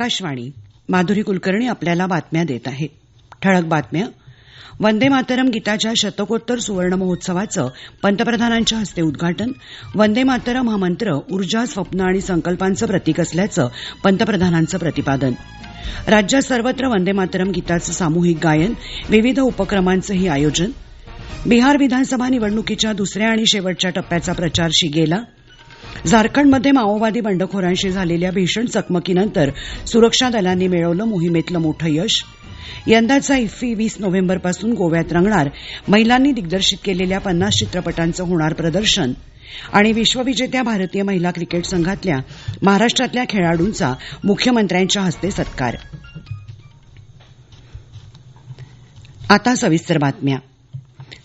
आकाशवाणी माधुरी कुलकर्णी आपल्याला बातम्या देत आहे. ठळक बातम्या. वंदे मातरम गीताच्या शतकोत्तर सुवर्ण महोत्सवाचं पंतप्रधानांच्या हस्ते उद्घाटन. वंदे मातरम हा मंत्र ऊर्जा स्वप्न आणि संकल्पांचं प्रतीक असल्याचं पंतप्रधानांचं प्रतिपादन. राज्यात सर्वत्र वंदे मातरम गीताचं सामूहिक गायन विविध उपक्रमांचंही आयोजन. बिहार विधानसभा निवडणुकीच्या दुसऱ्या आणि शेवटच्या टप्प्याचा प्रचार शिगेला. झारखंडमध्ये माओवादी बंडखोरांशी झालेल्या भीषण चकमकीनंतर सुरक्षा दलांनी मिळवलं मोहिमेतलं मोठं यश. यंदाचा इफ्फी वीस नोव्हेंबरपासून गोव्यात रंगणार महिलांनी दिग्दर्शित केलेल्या पन्नास चित्रपटांचं होणार प्रदर्शन. आणि विश्वविजेत्या भारतीय महिला क्रिकेट संघातल्या महाराष्ट्रातल्या खेळाडूंचा मुख्यमंत्र्यांच्या हस्ते सत्कार. आता सविस्तर बातम्या.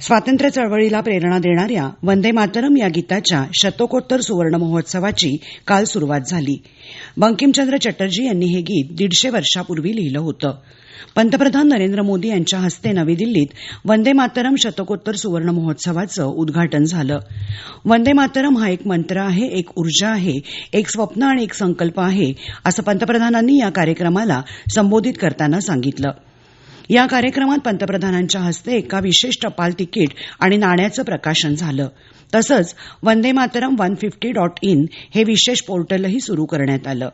स्वातंत्र्य चळवळीला प्रेरणा देणाऱ्या वंदे मातरम या गीताच्या शतकोत्तर सुवर्ण महोत्सवाची काल सुरुवात झाली. बंकिमचंद्र चटर्जी यांनी हे गीत दीडशे वर्षापूर्वी लिहिलं होतं. पंतप्रधान नरेंद्र मोदी यांच्या हस्ते नवी दिल्लीत वंदे मातरम शतकोत्तर सुवर्ण महोत्सवाचं उद्घाटन झालं. वंदे मातरम हा एक मंत्र आहे एक ऊर्जा आहे एक स्वप्न आणि एक संकल्प आहे असं पंतप्रधानांनी या कार्यक्रमाला संबोधित करताना सांगितलं. या कार्यक्रमात पंतप्रधानांच्या हस्ते एका विशेष टपाल तिकीट आणि नाण्याचं प्रकाशन झालं. तसंच Vande Mataram one fifty dot in हे विशेष पोर्टलही सुरू करण्यात आलं.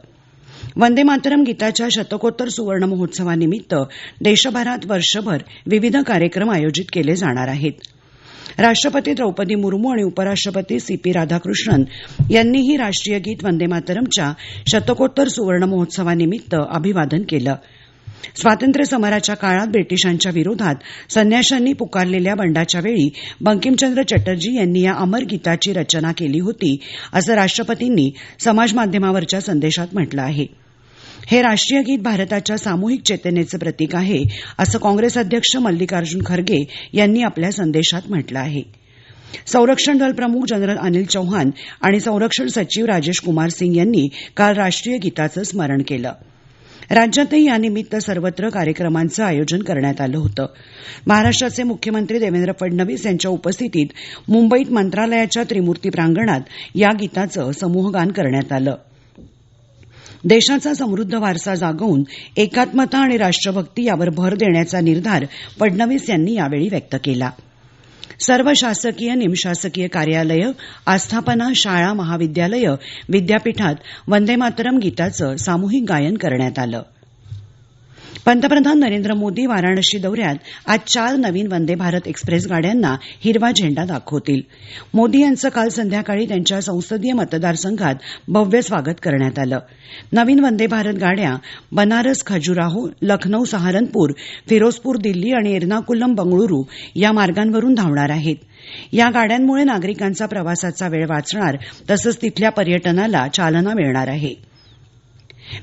वंदे मातरम गीताच्या शतकोत्तर सुवर्ण महोत्सवानिमित्त देशभरात वर्षभर विविध कार्यक्रम आयोजित केले जाणार आहेत. राष्ट्रपती द्रौपदी मुर्मू आणि उपराष्ट्रपती सी पी राधाकृष्णन यांनीही राष्ट्रीय गीत वंदे मातरमच्या शतकोत्तर सुवर्ण महोत्सवानिमित्त अभिवादन केलं. स्वातंत्र्य समराच्या काळात ब्रिटिशांच्या विरोधात संन्याशांनी पुकारलेल्या बंडाच्या वेळी बंकिमचंद्र चटर्जी यांनी या अमर गीताची रचना केली होती असं राष्ट्रपतींनी समाजमाध्यमावरच्या संदेशात म्हटलं आहे. हे राष्ट्रीय गीत भारताच्या सामूहिक चेतनेचं प्रतीक आहे असं काँग्रेस अध्यक्ष मल्लिकार्जुन खरगे यांनी आपल्या संदेशात म्हटलं आहे. संरक्षण दल प्रमुख जनरल अनिल चौहान आणि संरक्षण सचिव राजेश कुमार सिंग यांनी काल राष्ट्रीय गीताचं स्मरण केलं. राज्यातही यानिमित्त सर्वत्र कार्यक्रमांचं आयोजन करण्यात आलं होतं. महाराष्ट्राचे मुख्यमंत्री देवेंद्र फडणवीस यांच्या उपस्थितीत मुंबईत मंत्रालयाच्या त्रिमूर्ती प्रांगणात या गीताचं समूहगान करण्यात आलं. देशाचा समृद्ध वारसा जागवून एकात्मता आणि राष्ट्रभक्ती यावर भर देण्याचा निर्धार फडणवीस यांनी यावेळी व्यक्त केला. सर्व शासकीय निमशासकीय कार्यालयं आस्थापना शाळा महाविद्यालयं विद्यापीठात वंदे मातरम् गीताचं सामूहिक गायन करण्यात आलं. पंतप्रधान नरेंद्र मोदी वाराणसी दौऱ्यात आज चार नवीन वंदे भारत एक्सप्रेस गाड्यांना हिरवा झेंडा दाखवतील. मोदी यांचं काल संध्याकाळी त्यांच्या संसदीय मतदारसंघात भव्य स्वागत करण्यात आलं. नवीन वंदे भारत गाड्या बनारस खजुराहो लखनौ सहारनपूर फिरोजपूर दिल्ली आणि एर्नाकुलम बंगळुरू या मार्गांवरून धावणार आहेत. या गाड्यांमुळे नागरिकांचा प्रवासाचा वेळ वाचणार तसंच तिथल्या पर्यटनाला चालना मिळणार आहे.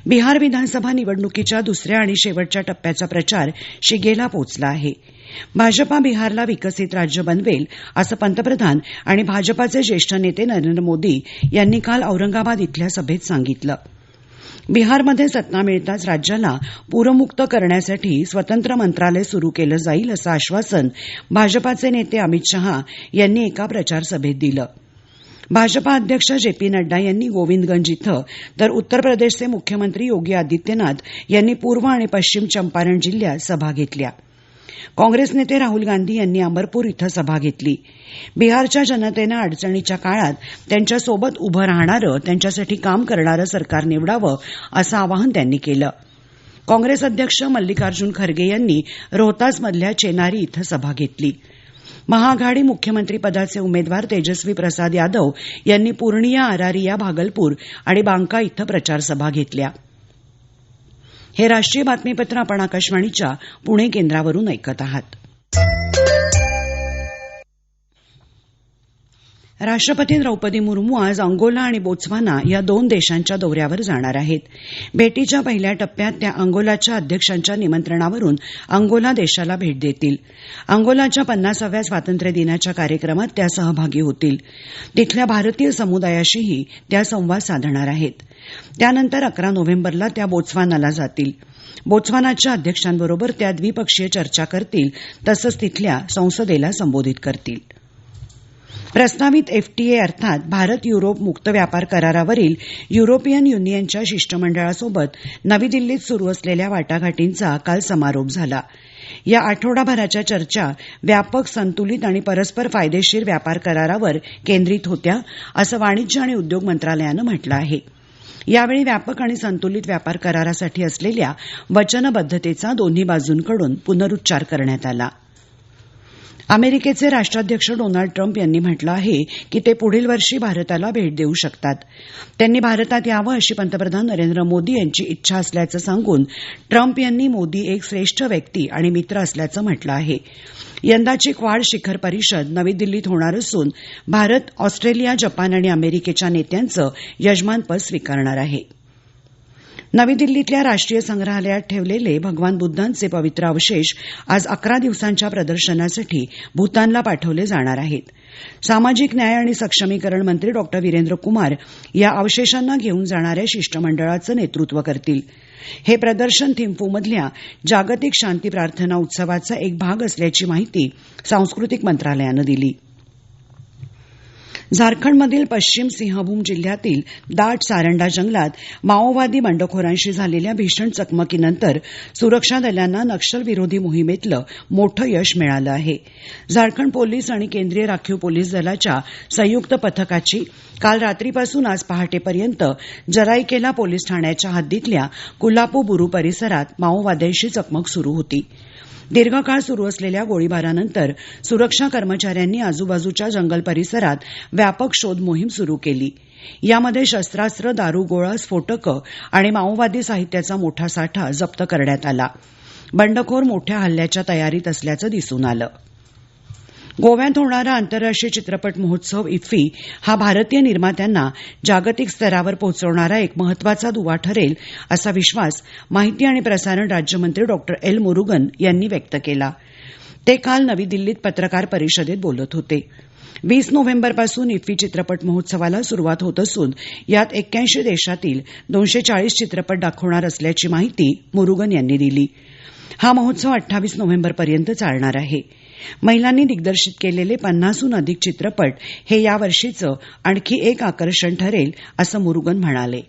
बिहार विधानसभा निवडणुकीच्या दुसऱ्या आणि शेवटच्या टप्प्याचा प्रचार शिगेला पोचला आहे. भाजपा बिहारला विकसित राज्य बनवेल असं पंतप्रधान आणि भाजपाचे ज्येष्ठ नेते नरेंद्र मोदी यांनी काल औरंगाबाद इथल्या सभेत सांगितलं. बिहारमध्ये सत्ता मिळताच राज्याला पूरमुक्त करण्यासाठी स्वतंत्र मंत्रालय सुरू केलं जाईल असं आश्वासन भाजपाचे नेते अमित शहा यांनी एका प्रचार सभेत दिलं. भाजपा अध्यक्ष जे पी नड्डा यांनी गोविंदगंज इथं तर उत्तर प्रदेशचे मुख्यमंत्री योगी आदित्यनाथ यांनी पूर्व आणि पश्चिम चंपारण जिल्ह्यात सभा घेतल्या. काँग्रेस नेते राहुल गांधी यांनी अमरपूर इथं सभा घेतली. बिहारच्या जनतेनं अडचणीच्या काळात त्यांच्यासोबत उभं राहणारं त्यांच्यासाठी काम करणारं सरकार निवडावं असं आवाहन त्यांनी केलं. काँग्रेस अध्यक्ष मल्लिकार्जुन खरगे यांनी रोहतासमधल्या चेनारी इथं सभा घेतली. महाआघाडी मुख्यमंत्री पदाचे उमेदवार तेजस्वी प्रसाद यादव यांनी पूर्णिया अरारिया भागलपूर आणि बांका इथं प्रचारसभा घेतल्या. हे राष्ट्रीय बातमीपत्र आपण आकाशवाणीच्या पुणे केंद्रावरून ऐकत आहात. राष्ट्रपती द्रौपदी मुर्मू आज अंगोला आणि बोत्सवाना या दोन देशांच्या दौऱ्यावर जाणार आहेत. भेटीच्या पहिल्या टप्प्यात त्या अंगोलाच्या अध्यक्षांच्या निमंत्रणावरून अंगोला देशाला भेट देतील. अंगोलाच्या पन्नासाव्या स्वातंत्र्य दिनाच्या कार्यक्रमात त्या सहभागी होतील. तिथल्या भारतीय समुदायाशीही त्या संवाद साधणार आहेत. त्यानंतर अकरा नोव्हेंबरला त्या बोत्सवानाला जातील. बोत्सवानाच्या अध्यक्षांबरोबर त्या द्विपक्षीय चर्चा करतील तसंच तिथल्या संसदेला संबोधित करतील. प्रस्तावित एफटीए अर्थात भारत युरोप मुक्त व्यापार करारावरील युरोपियन युनियनच्या शिष्टमंडळासोबत नवी दिल्लीत सुरू असलेल्या वाटाघाटींचा काल समारोप झाला. या आठवडाभराच्या चर्चा व्यापक संतुलित आणि परस्पर फायदेशीर व्यापार करारावर केंद्रित होत्या असं वाणिज्य आणि उद्योग मंत्रालयानं म्हटलं आहे. यावेळी व्यापक आणि संतुलित व्यापार करारासाठी असलेल्या वचनबद्धतेचा दोन्ही बाजूंकडून पुनरुच्चार करण्यात आला. अमेरिकेचे राष्ट्राध्यक्ष डोनाल्ड ट्रम्प यांनी म्हटलं आहे की ते पुढील वर्षी भारताला भेट देऊ शकतात. त्यांनी भारतात यावं अशी पंतप्रधान नरेंद्र मोदी यांची इच्छा असल्याचं सांगून ट्रम्प यांनी मोदी एक श्रेष्ठ व्यक्ती आणि मित्र असल्याचं म्हटलं आहे. यंदाची क्वाड शिखर परिषद नवी दिल्लीत होणार असून भारत ऑस्ट्रेलिया जपान आणि अमेरिकेच्या नेत्यांचं यजमानपद स्वीकारणार आहे. नवी दिल्लीतल्या राष्ट्रीय संग्रहालयात ठेवलेले भगवान बुद्धांचे पवित्र अवशेष आज अकरा दिवसांच्या प्रदर्शनासाठी भूतानला पाठवले जाणार आहेत. सामाजिक न्याय आणि सक्षमीकरण मंत्री डॉक्टर वीरेंद्र कुमार या अवशेषांना घेऊन जाणाऱ्या शिष्टमंडळाचं नेतृत्व करतील. हे प्रदर्शन थिम्फूमधल्या जागतिक शांती प्रार्थना उत्सवाचा एक भाग असल्याची माहिती सांस्कृतिक मंत्रालयानं दिली. झारखंडमधील पश्चिम सिंहभूम जिल्ह्यातील दाट सारंडा जंगलात माओवादी बंडखोरांशी झालेल्या भीषण चकमकीनंतर सुरक्षा दलांना नक्षलविरोधी मोहिमेतलं मोठं यश मिळालं आहे. झारखंड पोलीस आणि केंद्रीय राखीव पोलीस दलाच्या संयुक्त पथकाची काल रात्रीपासून आज पहाटेपर्यंत जराईकेला पोलीस ठाण्याच्या हद्दीतल्या कुलापू बुरू परिसरात माओवाद्यांशी चकमक सुरू होती. दीर्घकाळ सुरू असलेल्या गोळीबारानंतर सुरक्षा कर्मचाऱ्यांनी आजूबाजूच्या जंगल परिसरात व्यापक शोध मोहीम सुरू केली. यामध्ये शस्त्रास्त्र दारुगोळा स्फोटकं आणि माओवादी साहित्याचा मोठा साठा जप्त करण्यात आला. बंडखोर मोठ्या हल्ल्याच्या तयारीत असल्याचं दिसून आलं. गोव्यात होणारा आंतरराष्ट्रीय चित्रपट महोत्सव इफ्फी हा भारतीय निर्मात्यांना जागतिक स्तरावर पोहोचवणारा एक महत्त्वाचा दुवा ठरेल असा विश्वास माहिती आणि प्रसारण राज्यमंत्री डॉक्टर एल. मुरुगन यांनी व्यक्त केला. ते काल नवी दिल्लीत पत्रकार परिषदेत बोलत होते. वीस नोव्हेंबरपासून इफ्फी चित्रपट महोत्सवाला सुरुवात होत असून यात एक्क्याऐंशी देशातील दोनशे चाळीस चित्रपट दाखवणार असल्याची माहिती मुरुगन यांनी दिली. हा महोत्सव अठ्ठावीस नोव्हेंबरपर्यंत चालणार आहे. महिलांनी दिग्दर्शित केलेले पन्नासहून अधिक चित्रपट हे यावर्षीचं आणखी एक आकर्षण ठरेल असं मुरुगन म्हणाले.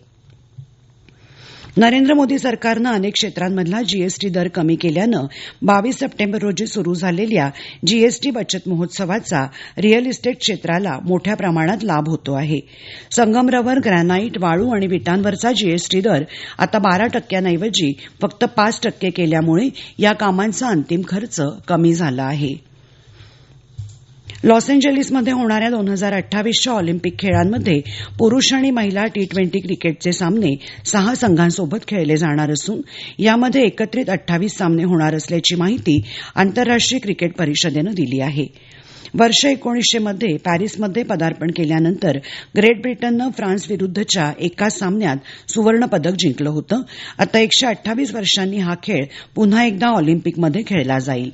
नरेंद्र मोदी सरकारनं अनेक क्षेत्रांमधला जीएसटी दर कमी केल्यानं बावीस सप्टेंबर रोजी सुरू झालेल्या जीएसटी बचत महोत्सवाचा रिअल इस्टेट क्षेत्राला मोठ्या प्रमाणात लाभ होतो आहे. संगमरवर ग्रॅनाईट वाळू आणि विटांवरचा जीएसटी दर आता बारा टक्क्यांऐवजी फक्त पाच टक्के केल्यामुळे या कामांचा अंतिम खर्च कमी झाला आहे. लॉस एंजलिसमध्ये होणाऱ्या दोन हजार अठ्ठावीसच्या ऑलिम्पिक खेळांमध्ये पुरुष आणि महिला टी ट्वेंटी क्रिकेटचे सामने सहा संघांसोबत खेळले जाणार असून यामध्ये एकत्रित अठ्ठावीस सामने होणार असल्याची माहिती आंतरराष्ट्रीय क्रिकेट परिषदेनं दिली आहे. वर्ष एकोणीसशे मध्ये पॅरिसमध्ये पदार्पण केल्यानंतर ग्रेट ब्रिटननं फ्रान्स विरुद्धच्या एकाच सामन्यात सुवर्ण पदक जिंकलं होतं. आता एकशे अठ्ठावीस वर्षांनी हा खेळ पुन्हा एकदा ऑलिम्पिकमध्ये खेळला जाईल.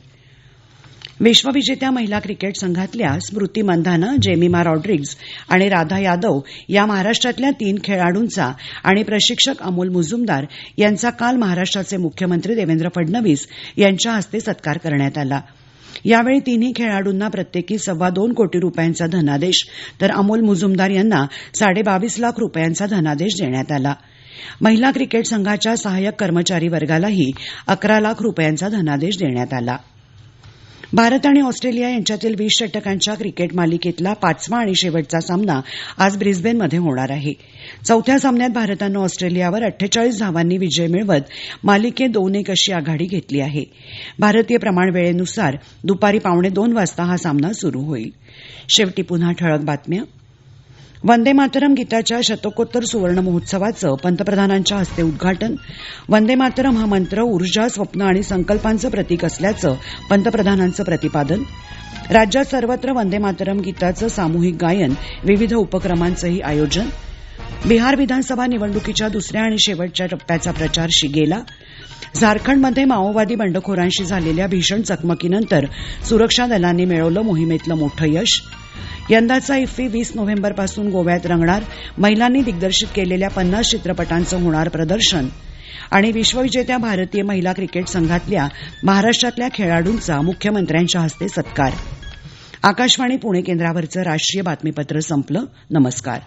विश्वविजेत्या महिला क्रिकेट संघातल्या स्मृती मंधाना जेमिमा रॉड्रिग्ज आणि राधा यादव या महाराष्ट्रातल्या तीन खेळाडूंचा आणि प्रशिक्षक अमोल मुजुमदार यांचा काल महाराष्ट्राचे मुख्यमंत्री देवेंद्र फडणवीस यांच्या हस्ते सत्कार करण्यात आला. यावेळी तिन्ही खेळाडूंना प्रत्येकी सव्वा दोन कोटी रुपयांचा धनादेश तर अमोल मुजुमदार यांना साडेबावीस लाख रुपयांचा धनादेश देण्यात आला. महिला क्रिकेट संघाच्या सहाय्यक कर्मचारी वर्गालाही अकरा लाख रुपयांचा धनादेश देण्यात आला. भारत आणि ऑस्ट्रेलिया यांच्यातील वीस षटकांच्या क्रिकेट मालिकेतला पाचवा आणि शेवटचा सामना आज ब्रिस्बेनमध्ये होणार आहे. चौथ्या सामन्यात भारतानं ऑस्ट्रेलियावर अठ्ठेचाळीस धावांनी विजय मिळवत मालिकेत दोन एक अशी आघाडी घेतली आहे. भारतीय प्रमाण वेळेनुसार दुपारी पावणे दोन वाजता हा सामना सुरू होईल. शेवटी पुन्हा ठळक बातम्या. वंदे मातरम गीताच्या शतकोत्तर सुवर्ण महोत्सवाचं पंतप्रधानांच्या हस्ते उद्घाटन. वंदे मातरम हा मंत्र ऊर्जा स्वप्न आणि संकल्पांचं प्रतीक असल्याचं पंतप्रधानांचं प्रतिपादन. राज्यात सर्वत्र वंदे मातरम गीताचं सामूहिक गायन विविध उपक्रमांचंही आयोजन. बिहार विधानसभा निवडणुकीच्या दुसऱ्या आणि शेवटच्या टप्प्याचा प्रचार शिगेला. झारखंडमध्ये माओवादी बंडखोरांशी झालेल्या भीषण चकमकीनंतर सुरक्षा दलांनी मिळवलं मोहिमेतलं मोठं यश. यंदाचा इफ्फी वीस नोव्हेंबरपासून गोव्यात रंगणार महिलांनी दिग्दर्शित केलेल्या पन्नास चित्रपटांचं होणार प्रदर्शन. आणि विश्वविजेत्या भारतीय महिला क्रिकेट संघातल्या महाराष्ट्रातल्या खेळाडूंचा मुख्यमंत्र्यांच्या हस्ते सत्कार. आकाशवाणी पुणे केंद्रावरचं राष्ट्रीय बातमीपत्र संपलं. नमस्कार.